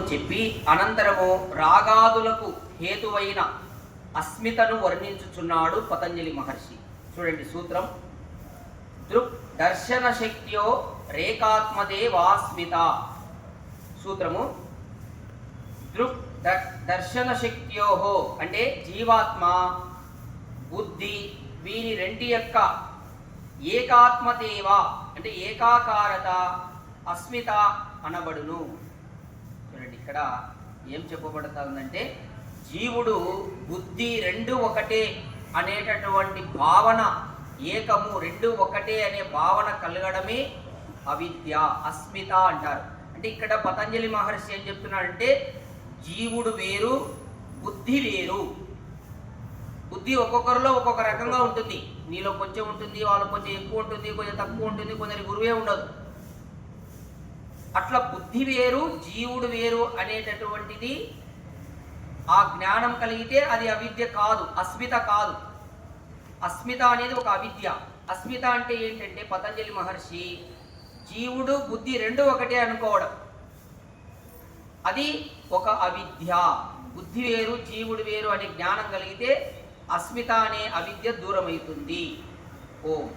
చెప్పి అనంతరము రాగాదులకు హేతువైన అస్మితను వర్ణించుచున్నాడు పతంజలి మహర్షి. చూడండి సూత్రం. దృక్ దర్శన శక్తియో రేఖాత్మదేవాస్మిత. సూత్రము. దృక్ దర్శన శక్తియోహో అంటే జీవాత్మ బుద్ధి వీరి రెంటి యొక్క ఏకాత్మదేవ అంటే ఏకాకారత అస్మిత అనబడును. ఇక్కడ ఏం చెప్పబడుతుందంటే జీవుడు బుద్ధి రెండు ఒకటే అనేటటువంటి భావన ఏకము రెండు ఒకటే అనే భావన కలగడమే అవిద్య అస్మిత అంటారు. అంటే ఇక్కడ పతంజలి మహర్షి ఏం చెప్తున్నాడంటే జీవుడు వేరు బుద్ధి వేరు. బుద్ధి ఒక్కొక్కరిలో ఒక్కొక్క రకంగా ఉంటుంది. నీలో కొంచెం ఉంటుంది వాళ్ళు కొంచెం ఎక్కువ ఉంటుంది కొంచెం తక్కువ ఉంటుంది కొందరి గురువే ఉండదు. అట్లా బుద్ధి వేరు జీవుడు వేరు అనేటటువంటిది ఆ జ్ఞానం కలిగితే అది అవిద్య కాదు అస్మిత కాదు. అస్మిత అనేది ఒక అవిద్య. అస్మిత అంటే ఏంటంటే పతంజలి మహర్షి జీవుడు బుద్ధి రెండు ఒకటే అనుకోవడం. అది ఒక అవిద్య. బుద్ధి వేరు జీవుడు వేరు అనే జ్ఞానం కలిగితే అస్మిత అనే అవిద్య దూరమవుతుంది. ఓం.